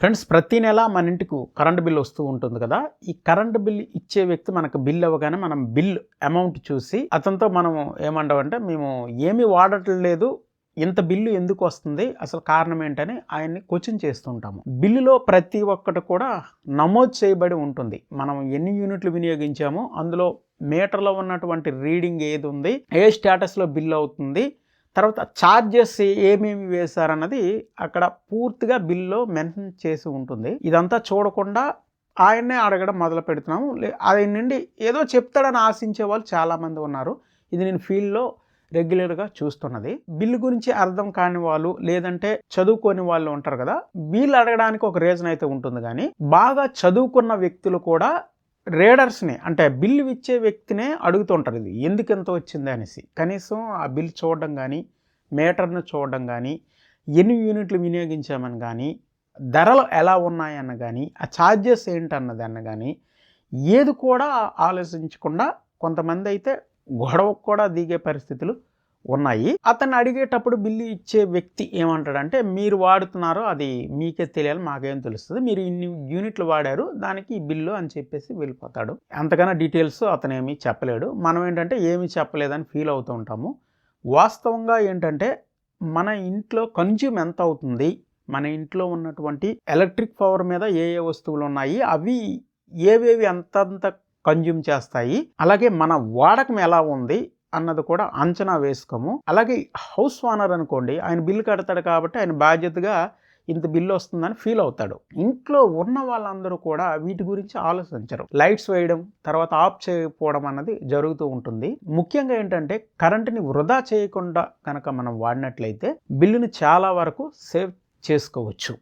Friends ప్రతి నెల మన ఇంటికి కరెంట్ బిల్ వస్తూ ఉంటుంది కదా. ఈ కరెంట్ బిల్ ఇచ్చే వ్యక్తి మనకు బిల్ అవ్వగానే మనం బిల్ అమౌంట్ చూసి అతనితో మనం ఏమంటామంటే మేము ఏమి వాడట్లేదు ఇంత బిల్లు ఎందుకు వస్తుంది అసలు కారణం ఏంటని ఆయన్ని క్వశ్చన్ చేస్తుంటాము బిల్లులో ప్రతి ఒక్కటి కూడా నమోదు చేయబడి ఉంటుంది. మనం ఎన్ని యూనిట్లు వినియోగించామో అందులో మీటర్లో ఉన్నటువంటి రీడింగ్ ఏది ఉంది ఏ స్టేటస్లో బిల్ అవుతుంది తర్వాత ఛార్జెస్ ఏమేమి వేశారన్నది అక్కడ పూర్తిగా బిల్లో మెన్షన్ చేసి ఉంటుంది. ఇదంతా చూడకుండా ఆయన్నే అడగడం మొదలు పెడుతున్నాము. లే- ఆయన నుండి ఏదో చెప్తాడని ఆశించే వాళ్ళు చాలామంది ఉన్నారు. ఇది నేను ఫీల్డ్లో రెగ్యులర్గా చూస్తున్నది. బిల్లు గురించి అర్థం కాని వాళ్ళు లేదంటే చదువుకోని వాళ్ళు ఉంటారు కదా వీళ్ళు అడగడానికి ఒక రీజన్ అయితే ఉంటుంది. కానీ బాగా చదువుకున్న వ్యక్తులు కూడా రీడర్స్ని అంటే బిల్లు ఇచ్చే వ్యక్తినే అడుగుతుంటారు ఇది. ఎందుకు ఎంత వచ్చింది అనేసి. కనీసం ఆ బిల్ చూడడం కానీ మీటర్ను చూడడం కానీ ఎన్ని యూనిట్లు వినియోగించామని కానీ ధరలు ఎలా ఉన్నాయన్న కానీ ఆ ఛార్జెస్ ఏంటన్నది అన్న కానీ ఏది కూడా ఆలోచించకుండా కొంతమంది అయితే గొడవకు కూడా దిగే పరిస్థితులు ఉన్నాయి. అతను అడిగేటప్పుడు బిల్లు ఇచ్చే వ్యక్తి ఏమంటాడంటే మీరు వాడుతున్నారో అది మీకే తెలియాలి మాకేం తెలుస్తుంది. మీరు ఇన్ని యూనిట్లు వాడారు దానికి ఈ బిల్లు అని చెప్పేసి వెళ్ళిపోతాడు. అంతకన్నా డీటెయిల్స్ అతను ఏమీ చెప్పలేడు. మనం ఏంటంటే ఏమీ చెప్పలేదని ఫీల్ అవుతూ ఉంటాము. వాస్తవంగా ఏంటంటే మన ఇంట్లో కన్జ్యూమ్ ఎంత అవుతుంది? మన ఇంట్లో ఉన్నటువంటి ఎలక్ట్రిక్ పవర్ మీద ఏ ఏ వస్తువులు ఉన్నాయి? అవి ఏవేవి అంతంత కన్జ్యూమ్ చేస్తాయి? అలాగే మన వాడకం ఎలా ఉంది? అన్నది కూడా అంచనా వేసుకోము. అలాగే హౌస్ ఓనర్ అనుకోండి ఆయన బిల్లు కడతాడు కాబట్టి ఆయన బాధ్యతగా ఇంత బిల్లు వస్తుందని ఫీల్ అవుతాడు. ఇంట్లో ఉన్న వాళ్ళందరూ కూడా వీటి గురించి ఆలోచించరు. లైట్స్ వేయడం తర్వాత ఆఫ్ చేయకపోవడం అన్నది జరుగుతూ ఉంటుంది. ముఖ్యంగా ఏంటంటే కరెంటుని వృధా చేయకుండా కనుక మనం వాడినట్లయితే బిల్లుని చాలా వరకు సేవ్ చేసుకోవచ్చు.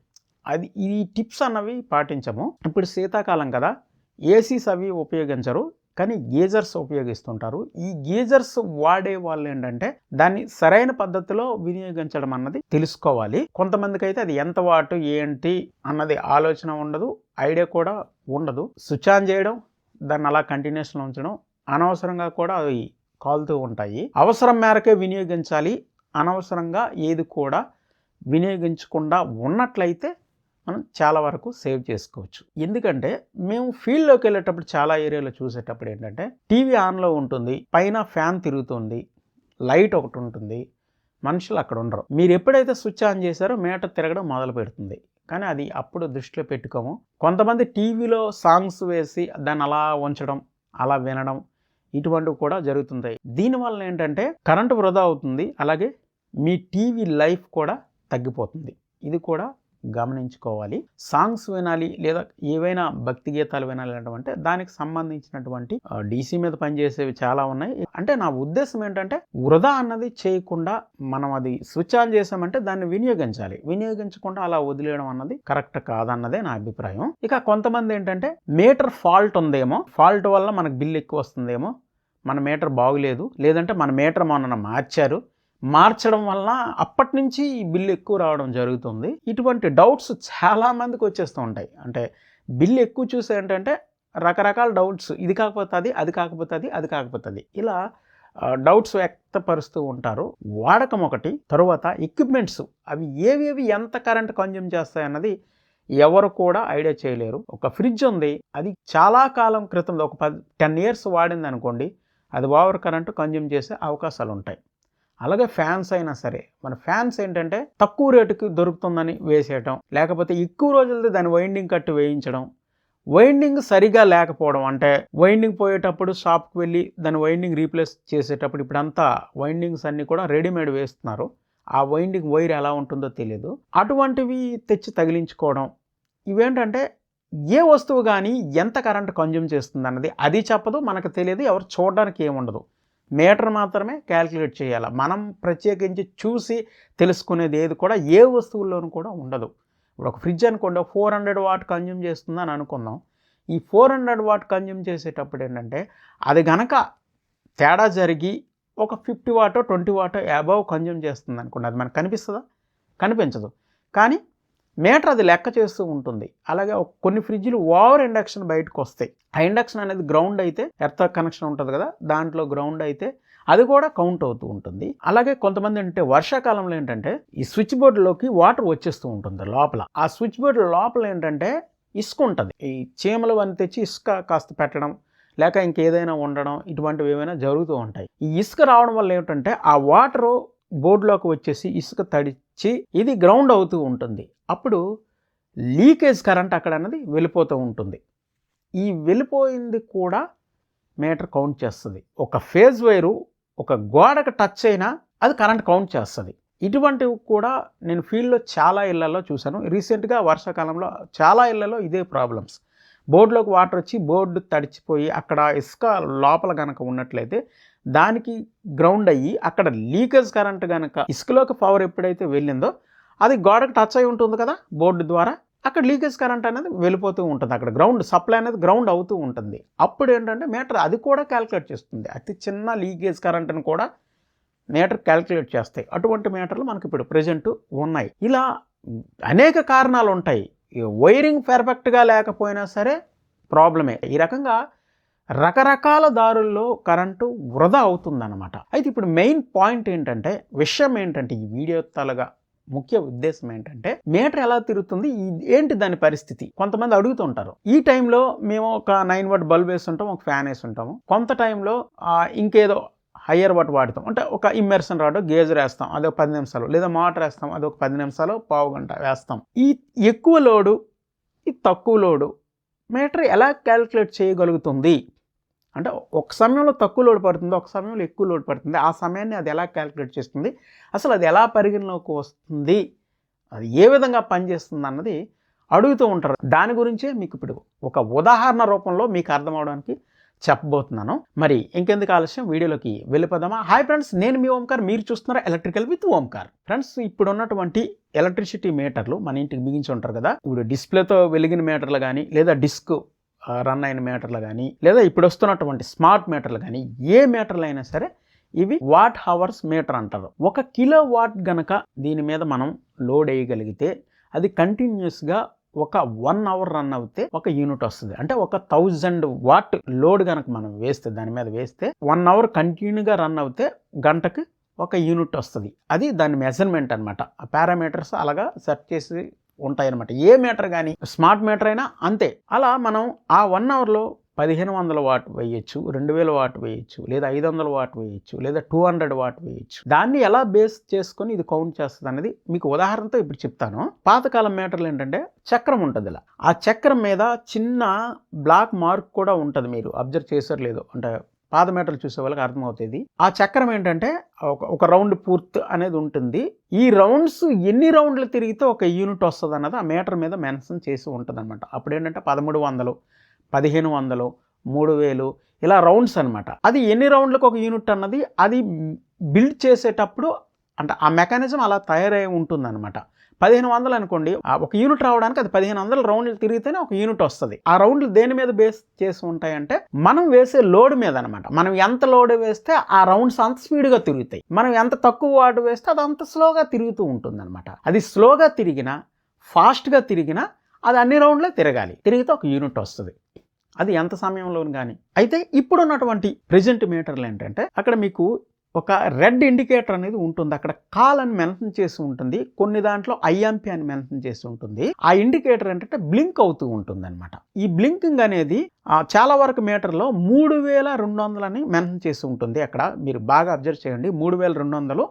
అది ఈ టిప్స్ అన్నవి పాటించము. ఇప్పుడు శీతాకాలం కదా ఏసీస్ అవి ఉపయోగించరు. కానీ గీజర్స్ ఉపయోగిస్తుంటారు. ఈ గీజర్స్ వాడే వాళ్ళు ఏంటంటే దాన్ని సరైన పద్ధతిలో వినియోగించడం అన్నది తెలుసుకోవాలి. కొంతమందికి అయితే అది ఎంత వాటు ఏంటి అన్నది ఆలోచన ఉండదు ఐడియా కూడా ఉండదు. స్విచ్ ఆన్ చేయడం దాన్ని అలా కంటిన్యూస్లో ఉంచడం అనవసరంగా కూడా అవి కాలుతూ ఉంటాయి. అవసరం మేరకే వినియోగించాలి అనవసరంగా ఏది కూడా వినియోగించకుండా ఉన్నట్లయితే మనం చాలా వరకు సేవ్ చేసుకోవచ్చు. ఎందుకంటే మేము ఫీల్డ్లోకి వెళ్ళేటప్పుడు చాలా ఏరియాలో చూసేటప్పుడు ఏంటంటే టీవీ ఆన్లో ఉంటుంది పైన ఫ్యాన్ తిరుగుతుంది లైట్ ఒకటి ఉంటుంది మనుషులు అక్కడ ఉండరు. మీరు ఎప్పుడైతే స్విచ్ ఆన్ చేశారో మేట తిరగడం మొదలు పెడుతుంది. కానీ అది అప్పుడు దృష్టిలో పెట్టుకోము. కొంతమంది టీవీలో సాంగ్స్ వేసి దాన్ని అలా ఉంచడం అలా వినడం ఇటువంటివి కూడా జరుగుతుంటాయి. దీనివల్ల ఏంటంటే కరెంటు వృధా అవుతుంది అలాగే మీ టీవీ లైఫ్ కూడా తగ్గిపోతుంది. ఇది కూడా గమనించుకోవాలి. సాంగ్స్ వినాలి లేదా ఏవైనా భక్తి గీతాలు వినాలి అంటే దానికి సంబంధించినటువంటి డీసీ మీద పనిచేసేవి చాలా ఉన్నాయి. అంటే నా ఉద్దేశం ఏంటంటే వృధా అన్నది చేయకుండా మనం అది స్విచ్ ఆన్ చేసామంటే దాన్ని వినియోగించాలి. వినియోగించకుండా అలా వదిలేయడం అన్నది కరెక్ట్ కాదన్నదే నా అభిప్రాయం. ఇక కొంతమంది ఏంటంటే మీటర్ ఫాల్ట్ ఉందేమో ఫాల్ట్ వల్ల మనకు బిల్ ఎక్కువ వస్తుందేమో మన మీటర్ బాగులేదు లేదంటే మన మీటర్ మొన్న మార్చారు మార్చడం వల్ల అప్పటి నుంచి ఈ బిల్లు ఎక్కువ రావడం జరుగుతుంది. ఇటువంటి డౌట్స్ చాలా మందికి వచ్చేస్తూ ఉంటాయి. అంటే బిల్లు ఎక్కువ చూసి ఏంటంటే రకరకాల డౌట్స్ ఇది కాకపోతే అది అది కాకపోతే అది అది కాకపోతే అది. ఇలా డౌట్స్ వ్యక్తపరుస్తూ ఉంటారు. వాడకం ఒకటి తరువాత ఎక్విప్మెంట్స్. అవి ఏవేవి ఎంత కరెంట్ కన్జ్యూమ్ చేస్తాయి అన్నది ఎవరు కూడా ఐడియా చేయలేరు. ఒక ఫ్రిడ్జ్ ఉంది. అది చాలా కాలం క్రితం ఒక పది టెన్ ఇయర్స్ వాడింది అనుకోండి అది ఓవర్ కరెంట్ కన్జ్యూమ్ చేసే అవకాశాలు ఉంటాయి అలాగే ఫ్యాన్స్ అయినా సరే మన ఫ్యాన్స్ ఏంటంటే తక్కువ రేటుకి దొరుకుతుందని వేసేయటం లేకపోతే ఎక్కువ రోజులది దాని వైండింగ్ కట్టు వేయించడం వైండింగ్ సరిగా లేకపోవడం అంటే వైండింగ్ పోయేటప్పుడు షాప్కి వెళ్ళి దాని వైండింగ్ రీప్లేస్ చేసేటప్పుడు ఇప్పుడంతా వైండింగ్స్ అన్నీ కూడా రెడీమేడ్ వేస్తున్నారు. ఆ వైండింగ్ వైర్ ఎలా ఉంటుందో తెలియదు అటువంటివి తెచ్చి తగిలించుకోవడం ఇవేంటంటే ఏ వస్తువు కానీ ఎంత కరెంట్ కన్జ్యూమ్ చేస్తుంది అన్నది అది చెప్పదు మనకు తెలియదు ఎవరు చూడడానికి ఏముండదు. మీటర్ మాత్రమే క్యాల్కులేట్ చేయాలి. మనం ప్రత్యేకించి చూసి తెలుసుకునేది ఏది కూడా ఏ వస్తువుల్లోనూ కూడా ఉండదు. ఇప్పుడు ఒక ఫ్రిడ్జ్ అనుకోండి ఫోర్ హండ్రెడ్ వాట్ కన్జ్యూమ్ చేస్తుందని అనుకుందాం. ఈ ఫోర్ హండ్రెడ్ వాట్ కన్జ్యూమ్ చేసేటప్పుడు ఏంటంటే అది గనక తేడా జరిగి ఒక ఫిఫ్టీ వాటో ట్వంటీ వాటో అబవ్ కన్జ్యూమ్ చేస్తుంది అనుకోండి అది మనకు కనిపిస్తుందా? కనిపించదు. కానీ మీటర్ అది లెక్క చేస్తూ ఉంటుంది. అలాగే కొన్ని ఫ్రిడ్జ్లు ఓవర్ ఇండక్షన్ బయటకు వస్తాయి. ఆ ఇండక్షన్ అనేది గ్రౌండ్ అయితే ఎర్త్ కనెక్షన్ ఉంటుంది కదా దాంట్లో గ్రౌండ్ అయితే అది కూడా కౌంట్ అవుతూ ఉంటుంది. అలాగే కొంతమంది అంటే వర్షాకాలంలో ఏంటంటే ఈ స్విచ్ బోర్డులోకి వాటర్ వచ్చేస్తూ ఉంటుంది లోపల. ఆ స్విచ్ బోర్డు లోపల ఏంటంటే ఇసుక ఉంటుంది. ఈ చీమలు అని తెచ్చి ఇసుక కాస్త పెట్టడం లేక ఇంకేదైనా ఉండడం ఇటువంటివి ఏమైనా జరుగుతూ ఉంటాయి. ఈ ఇసుక రావడం వల్ల ఏమిటంటే ఆ వాటరు బోర్డులోకి వచ్చేసి ఇసుక తడి చి ఇది గ్రౌండ్ అవుతూ ఉంటుంది. అప్పుడు లీకేజ్ కరెంట్ అక్కడ అన్నది వెళ్ళిపోతూ ఉంటుంది. ఈ వెళ్ళిపోయింది కూడా మీటర్ కౌంట్ చేస్తుంది. ఒక ఫేజ్ వైరు ఒక గోడకు టచ్ అయినా అది కరెంట్ కౌంట్ చేస్తుంది. ఇటువంటివి కూడా నేను ఫీల్డ్లో చాలా ఇళ్ళలో చూశాను. రీసెంట్గా వర్షాకాలంలో చాలా ఇళ్ళలో ఇదే ప్రాబ్లమ్స్. బోర్డులోకి వాటర్ వచ్చి బోర్డు తడిచిపోయి అక్కడ ఇసుక లోపల కనుక ఉన్నట్లయితే దానికి గ్రౌండ్ అయ్యి అక్కడ లీకేజ్ కరెంట్ కనుక ఇసుకలోకి పవర్ ఎప్పుడైతే వెళ్ళిందో అది గోడకు టచ్ అయి ఉంటుంది కదా బోర్డు ద్వారా అక్కడ లీకేజ్ కరెంట్ అనేది వెళ్ళిపోతూ ఉంటుంది. అక్కడ గ్రౌండ్ సప్లై అనేది గ్రౌండ్ అవుతూ ఉంటుంది. అప్పుడు ఏంటంటే మీటర్ అది కూడా క్యాలిక్యులేట్ చేస్తుంది. అతి చిన్న లీకేజ్ కరెంట్ని కూడా మీటర్ క్యాల్కులేట్ చేస్తాయి. అటువంటి మీటర్లు మనకి ఇప్పుడు ప్రజెంట్ ఉన్నాయి. ఇలా అనేక కారణాలు ఉంటాయి. వైరింగ్ పర్ఫెక్ట్గా లేకపోయినా సరే ప్రాబ్లమే ఈ రకంగా రకరకాల దారుల్లో కరెంటు వృధా అవుతుందన్నమాట. అయితే ఇప్పుడు మెయిన్ పాయింట్ ఏంటంటే విషయం ఏంటంటే ఈ వీడియో తలగా ముఖ్య ఉద్దేశం ఏంటంటే మీటర్ ఎలా తిరుగుతుంది ఏంటి దాని పరిస్థితి? కొంతమంది అడుగుతుంటారు ఈ టైంలో మేము ఒక నైన్ వాట్ బల్బ్ వేస్తుంటాం ఒక ఫ్యాన్ వేస్తుంటాము. కొంత టైంలో ఇంకేదో హయ్యర్ వాట్ వాడతాం. అంటే ఒక ఇమ్మెర్సన్ రాడ్ గేజర్ వేస్తాం అది ఒక పది నిమిషాలు. లేదా మోటార్ వేస్తాం అది ఒక పది నిమిషాలు పావు గంట వేస్తాం. ఈ ఎక్కువ లోడు ఈ తక్కువ లోడు మీటర్ ఎలా క్యాలిక్యులేట్ చేయగలుగుతుంది? అంటే ఒక సమయంలో తక్కువ లోడ్ పడుతుంది ఒక సమయంలో ఎక్కువ లోడ్ పడుతుంది ఆ సమయాన్ని అది ఎలా క్యాలిక్యులేట్ చేస్తుంది? అసలు అది ఎలా పరిగణలోకి వస్తుంది? అది ఏ విధంగా పనిచేస్తుంది అన్నది అడుగుతూ ఉంటారు. దాని గురించే మీకు ఇప్పుడు ఒక ఉదాహరణ రూపంలో మీకు అర్థం అవడానికి చెప్పబోతున్నాను. మరి ఇంకెందుకు ఆలస్యం? వీడియోలోకి వెళ్ళిపోదామా? హాయ్ ఫ్రెండ్స్ నేను మీ ఓంకార్. మీరు చూస్తున్నారు ఎలక్ట్రికల్ విత్ ఓంకార్. ఫ్రెండ్స్ ఇప్పుడు ఉన్నటువంటి ఎలక్ట్రిసిటీ మీటర్లు మన ఇంటికి బిగించి ఉంటారు కదా. ఇప్పుడు డిస్ప్లేతో వెలిగిన మీటర్లు కానీ లేదా డిస్క్ రన్ అయిన మీటర్లు కానీ లేదా ఇప్పుడు వస్తున్నటువంటి స్మార్ట్ మీటర్లు కానీ ఏ మీటర్లు అయినా సరే ఇవి వాట్ హవర్స్ మీటర్ అంటారు. ఒక కిలో వాట్ గనక దీని మీద మనం లోడ్ వేయగలిగితే అది కంటిన్యూస్గా ఒక వన్ అవర్ రన్ అవుతే ఒక యూనిట్ వస్తుంది. అంటే ఒక థౌజండ్ వాట్ లోడ్ కనుక మనం వేస్తే దాని మీద వేస్తే వన్ అవర్ కంటిన్యూగా రన్ అవుతే గంటకి ఒక యూనిట్ వస్తుంది. అది దాని మెజర్మెంట్ అనమాట ఆ పారామీటర్స్ అలాగా సెట్ చేసి ఉంటాయన్నమాట. ఏ మీటర్ కానీ స్మార్ట్ మీటర్ అయినా అంతే. అలా మనం ఆ వన్ అవర్లో పదిహేను వందల వాట్ వేయచ్చు రెండు వేల వాట్ వేయచ్చు లేదా ఐదు వందల వాట్ వేయచ్చు లేదా టూ హండ్రెడ్ వాట్ వేయచ్చు. దాన్ని ఎలా బేస్ చేసుకొని ఇది కౌంట్ చేస్తుంది అనేది మీకు ఉదాహరణతో ఇప్పుడు చెప్తాను. పాతకాలం మీటర్లు ఏంటంటే చక్రం ఉంటుంది ఇలా. ఆ చక్రం మీద చిన్న బ్లాక్ మార్క్ కూడా ఉంటుంది మీరు. అబ్జర్వ్ చేసారు లేదు అంటే పాత చూసే వాళ్ళకి అర్థమవుతుంది. ఆ చక్రం ఏంటంటే ఒక ఒక రౌండ్ పూర్తి అనేది ఉంటుంది. ఈ రౌండ్స్ ఎన్ని రౌండ్లు తిరిగితే ఒక యూనిట్ వస్తుంది అన్నది ఆ మీటర్ మీద మెన్షన్ చేసి ఉంటుంది అనమాట అప్పుడు ఏంటంటే పదమూడు వందలు పదిహేను వందలు మూడు వేలు ఇలా రౌండ్స్ అనమాట అది ఎన్ని రౌండ్లకు ఒక యూనిట్ అన్నది అది బిల్డ్ చేసేటప్పుడు అంటే ఆ మెకానిజం అలా తయారై ఉంటుందన్నమాట. పదిహేను వందలు అనుకోండి ఒక యూనిట్ రావడానికి అది పదిహేను వందల రౌండ్లు తిరిగితేనే ఒక యూనిట్ వస్తుంది. ఆ రౌండ్లు దేని మీద బేస్ చేసి ఉంటాయంటే మనం వేసే లోడ్ మీద అనమాట మనం ఎంత లోడ్ వేస్తే ఆ రౌండ్స్ అంత స్పీడ్గా తిరుగుతాయి. మనం ఎంత తక్కువ వాట్ వేస్తే అది అంత స్లోగా తిరుగుతూ ఉంటుంది అనమాట అది స్లోగా తిరిగినా ఫాస్ట్గా తిరిగినా అది అన్ని రౌండ్లే తిరగాలి. తిరిగితే ఒక యూనిట్ వస్తుంది. అది ఎంత సమయంలోను కానీ. అయితే ఇప్పుడున్నటువంటి ప్రెజెంట్ మీటర్లు ఏంటంటే అక్కడ మీకు ఒక రెడ్ ఇండికేటర్ అనేది ఉంటుంది. అక్కడ కాల్ అని మెన్షన్ చేసి ఉంటుంది. కొన్ని దాంట్లో ఐఎంపీ అని మెన్షన్ చేసి ఉంటుంది. ఆ ఇండికేటర్ ఏంటంటే బ్లింక్ అవుతూ ఉంటుంది అనమాట ఈ బ్లింకింగ్ అనేది చాలా వరకు మీటర్లో మూడు వేల రెండు వందలని మెన్షన్ చేసి ఉంటుంది అక్కడ. మీరు బాగా అబ్జర్వ్ చేయండి. మూడు వేల రెండు వందలు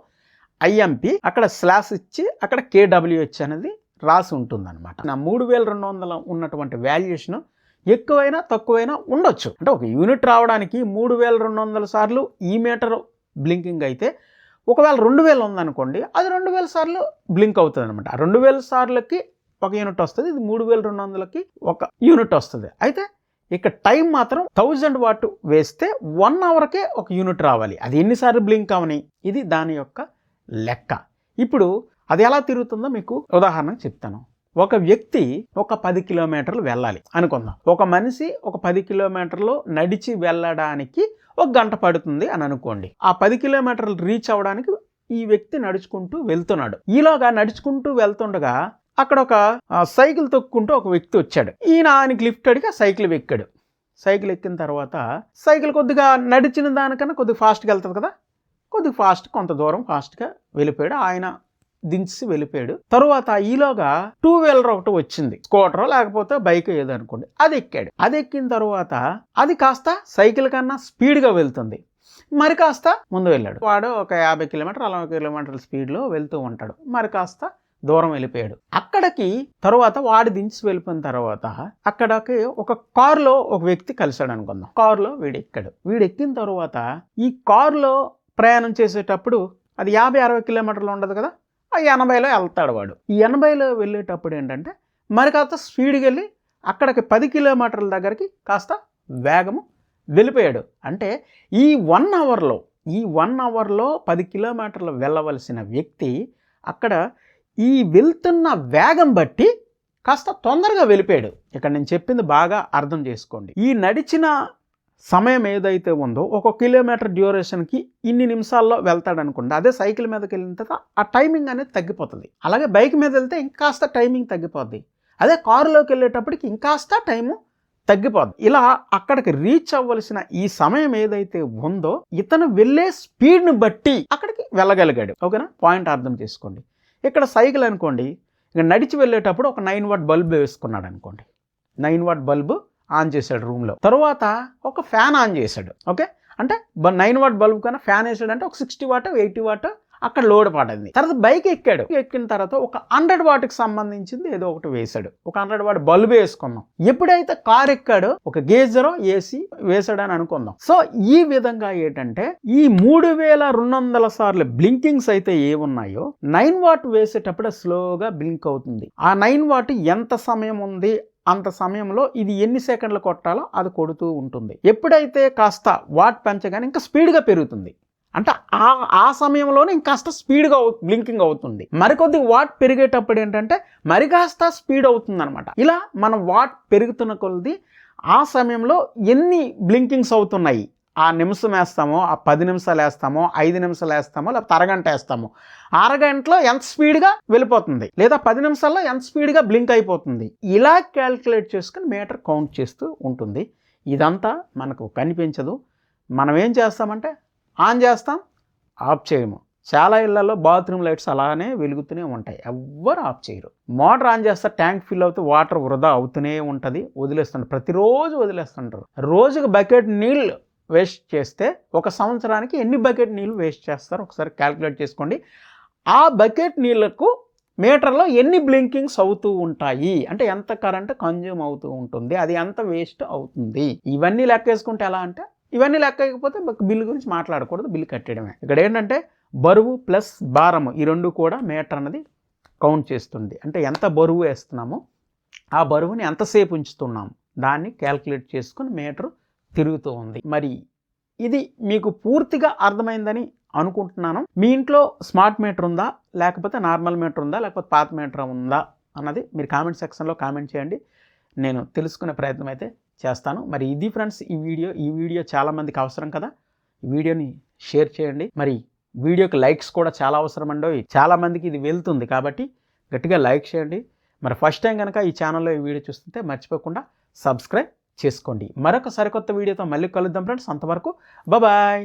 ఐఎంపి అక్కడ స్లాష్ ఇచ్చి అక్కడ కేడబ్ల్యూహెచ్ అనేది రాసి ఉంటుంది అనమాట నా మూడు వేల రెండు వందల ఉన్నటువంటి వాల్యుయేషన్ ఎక్కువైనా తక్కువైనా ఉండొచ్చు. అంటే ఒక యూనిట్ రావడానికి మూడు వేల రెండు వందల సార్లు ఈ మీటర్ బ్లింకింగ్ అయితే ఒకవేళ రెండు వేలు ఉందనుకోండి అది రెండు వేల సార్లు బ్లింక్ అవుతుంది అనమాట ఆ రెండు వేల సార్లకి ఒక యూనిట్ వస్తుంది ఇది మూడు వేల రెండు వందలకి ఒక యూనిట్ వస్తుంది. అయితే ఇక టైం మాత్రం థౌజండ్ వాట్ వేస్తే వన్ అవర్కే ఒక యూనిట్ రావాలి. అది ఎన్నిసార్లు బ్లింక్ అవని? ఇది దాని యొక్క లెక్క. ఇప్పుడు అది ఎలా తిరుగుతుందో మీకు ఉదాహరణ చెప్తాను. ఒక వ్యక్తి ఒక పది కిలోమీటర్లు వెళ్ళాలి అనుకుందాం. ఒక మనిషి ఒక పది కిలోమీటర్లు నడిచి వెళ్ళడానికి ఒక గంట పడుతుంది అని అనుకోండి. ఆ పది కిలోమీటర్లు రీచ్ అవ్వడానికి ఈ వ్యక్తి నడుచుకుంటూ వెళ్తున్నాడు. ఈలోగా నడుచుకుంటూ వెళ్తుండగా అక్కడ ఒక సైకిల్ తొక్కుంటూ ఒక వ్యక్తి వచ్చాడు. ఈయన ఆయనకి లిఫ్ట్ అడిగి ఆ సైకిల్ ఎక్కాడు. సైకిల్ ఎక్కిన తర్వాత సైకిల్ కొద్దిగా నడిచిన దానికన్నా కొద్దిగా ఫాస్ట్గా వెళ్తుంది కదా? కొద్దిగా ఫాస్ట్ కొంత దూరం ఫాస్ట్గా వెళ్ళిపోయాడు. ఆయన దించి వెళ్ళిపోయాడు. తరువాత ఈలోగా టూ వీలర్ ఒకటి వచ్చింది. స్కూటర్ లేకపోతే బైక్ ఏదో అనుకోండి. అది ఎక్కాడు. అది ఎక్కిన తర్వాత అది కాస్త సైకిల్ కన్నా స్పీడ్గా వెళ్తుంది. మరి కాస్త ముందు వెళ్ళాడు. వాడు ఒక యాభై కిలోమీటర్ అరవై కిలోమీటర్ల స్పీడ్లో వెళ్తూ ఉంటాడు. మరి కాస్త దూరం వెళ్ళిపోయాడు. అక్కడికి తర్వాత వాడి దించి వెళ్ళిపోయిన తర్వాత అక్కడకి ఒక కారులో ఒక వ్యక్తి కలిశాడు అనుకుందాం. కారులో వీడు ఎక్కాడు. వీడు ఎక్కిన తర్వాత ఈ కారులో ప్రయాణం చేసేటప్పుడు అది యాభై అరవై కిలోమీటర్లు ఉండదు కదా? ఆ ఎనభైలో వెళ్తాడు వాడు. ఈ ఎనభైలో వెళ్ళేటప్పుడు ఏంటంటే మరి కాస్త స్పీడ్కి వెళ్ళి అక్కడికి పది కిలోమీటర్ల దగ్గరికి కాస్త వేగము వెళ్ళిపోయాడు. అంటే ఈ వన్ అవర్లో ఈ వన్ అవర్లో పది కిలోమీటర్లు వెళ్ళవలసిన వ్యక్తి అక్కడ ఈ వెళ్తున్న వేగం బట్టి కాస్త తొందరగా వెళ్ళిపోయాడు. ఇక్కడ నేను చెప్పింది బాగా అర్థం చేసుకోండి. ఈ నడిచిన సమయం ఏదైతే ఉందో ఒక కిలోమీటర్ డ్యూరేషన్కి ఇన్ని నిమిషాల్లో వెళ్తాడు అనుకోండి అదే సైకిల్ మీదకి వెళ్ళిన తర్వాత ఆ టైమింగ్ అనేది తగ్గిపోతుంది. అలాగే బైక్ మీద వెళ్తే ఇంకాస్త టైమింగ్ తగ్గిపోద్ది. అదే కారులోకి వెళ్ళేటప్పటికి ఇంకాస్త టైము తగ్గిపోద్ది. ఇలా అక్కడికి రీచ్ అవ్వలసిన ఈ సమయం ఏదైతే ఉందో ఇతను వెళ్ళే స్పీడ్ని బట్టి అక్కడికి వెళ్ళగలిగాడు. ఓకేనా? పాయింట్ అర్థం చేసుకోండి. ఇక్కడ సైకిల్ అనుకోండి ఇక నడిచి వెళ్ళేటప్పుడు ఒక నైన్ వాట్ బల్బ్ వేసుకున్నాడు అనుకోండి. నైన్ వాట్ బల్బు ఆన్ చేశాడు రూమ్లో. తర్వాత ఒక ఫ్యాన్ ఆన్ చేశాడు. ఓకే? అంటే నైన్ వాట్ బల్బ్ కన్నా ఫ్యాన్ వేసాడు అంటే ఒక సిక్స్టీ వాట్ ఎయిటీ వాట్ అక్కడ లోడ్ పడింది. తర్వాత బైక్ ఎక్కాడు. ఎక్కిన తర్వాత ఒక హండ్రెడ్ వాట్కి సంబంధించింది ఏదో ఒకటి వేశాడు. ఒక హండ్రెడ్ వాట్ బల్బ్ వేసుకుందాం ఎప్పుడైతే కార్ ఎక్కాడో ఒక గేజరో ఏసీ వేసాడని అనుకుందాం. సో ఈ విధంగా ఏంటంటే ఈ మూడు వేల రెండు వందల సార్లు బ్లింకింగ్స్ అయితే ఏమున్నాయో నైన్ వాట్ వేసేటప్పుడు స్లోగా బ్లింక్ అవుతుంది. ఆ నైన్ వాట్ ఎంత సమయం ఉంది? అంత సమయంలో ఇది ఎన్ని సెకండ్లు కొట్టాలో అది కొడుతూ ఉంటుంది. ఎప్పుడైతే కాస్త వాట్ పెంచగానే ఇంకా స్పీడ్గా పెరుగుతుంది. అంటే ఆ ఆ సమయంలోనే ఇంకాస్త స్పీడ్గా బ్లింకింగ్ అవుతుంది. మరికొద్ది వాట్ పెరిగేటప్పుడు ఏంటంటే మరి కాస్త స్పీడ్ అవుతుంది అనమాట ఇలా మనం వాట్ పెరుగుతున్న కొలది ఆ సమయంలో ఎన్ని బ్లింకింగ్స్ అవుతున్నాయి? ఆ నిమిషం వేస్తామో ఆ పది నిమిషాలు వేస్తామో ఐదు నిమిషాలు వేస్తామో లేకపోతే అరగంట వేస్తామో. అరగంటలో ఎంత స్పీడ్గా వెళ్ళిపోతుంది? లేదా పది నిమిషాల్లో ఎంత స్పీడ్గా బ్లింక్ అయిపోతుంది? ఇలా క్యాల్కులేట్ చేసుకుని మీటర్ కౌంట్ చేస్తూ ఉంటుంది. ఇదంతా మనకు కనిపించదు. మనం ఏం చేస్తామంటే ఆన్ చేస్తాం ఆఫ్ చేయము. చాలా ఇళ్ళలో బాత్రూమ్ లైట్స్ అలానే వెలుగుతూనే ఉంటాయి. ఎవ్వరు ఆఫ్ చేయరు. మోటార్ ఆన్ చేస్తే ట్యాంక్ ఫిల్ అవుతూ వాటర్ వృధా అవుతూనే ఉంటుంది. వదిలేస్తుంటారు. ప్రతిరోజు వదిలేస్తుంటారు. రోజుకు బకెట్ నీళ్ళు వేస్ట్ చేస్తే ఒక సంవత్సరానికి ఎన్ని బకెట్ నీళ్ళు వేస్ట్ చేస్తారు? ఒకసారి క్యాల్కులేట్ చేసుకోండి. ఆ బకెట్ నీళ్ళకు మీటర్లో ఎన్ని బ్లింకింగ్స్ అవుతూ ఉంటాయి? అంటే ఎంత కరెంట్ కన్జ్యూమ్ అవుతూ ఉంటుంది? అది ఎంత వేస్ట్ అవుతుంది? ఇవన్నీ లెక్కేసుకుంటే ఎలా అంటే ఇవన్నీ లెక్కకపోతే బిల్లు గురించి మాట్లాడకూడదు. బిల్లు కట్టడమే ఇక్కడ ఏంటంటే బరువు ప్లస్ భారము ఈ రెండు కూడా మీటర్ అన్నది కౌంట్ చేస్తుంది. అంటే ఎంత బరువు వేస్తున్నామో ఆ బరువుని ఎంతసేపు ఉంచుతున్నాము దాన్ని క్యాల్కులేట్ చేసుకుని మీటర్ తిరుగుతూ ఉంది. మరి ఇది మీకు పూర్తిగా అర్థమైందని అనుకుంటున్నాను. మీ ఇంట్లో స్మార్ట్ మీటర్ ఉందా? లేకపోతే నార్మల్ మీటర్ ఉందా? లేకపోతే పాత మీటర్ ఉందా? అన్నది మీరు కామెంట్ సెక్షన్లో కామెంట్ చేయండి. నేను తెలుసుకునే ప్రయత్నం అయితే చేస్తాను. మరి ఇది ఫ్రెండ్స్ ఈ వీడియో ఈ వీడియో చాలామందికి అవసరం కదా? ఈ వీడియోని షేర్ చేయండి. మరి వీడియోకి లైక్స్ కూడా చాలా అవసరం అండి. చాలామందికి ఇది వెళ్తుంది కాబట్టి గట్టిగా లైక్ చేయండి. మరి ఫస్ట్ టైం కనుక ఈ ఛానల్లో ఈ వీడియో చూస్తుంటే మర్చిపోకుండా సబ్స్క్రైబ్ చేసుకోండి. మరొక సరికొత్త వీడియోతో మళ్ళీ కలుద్దాం ఫ్రెండ్స్. అంతవరకు బాబాయ్.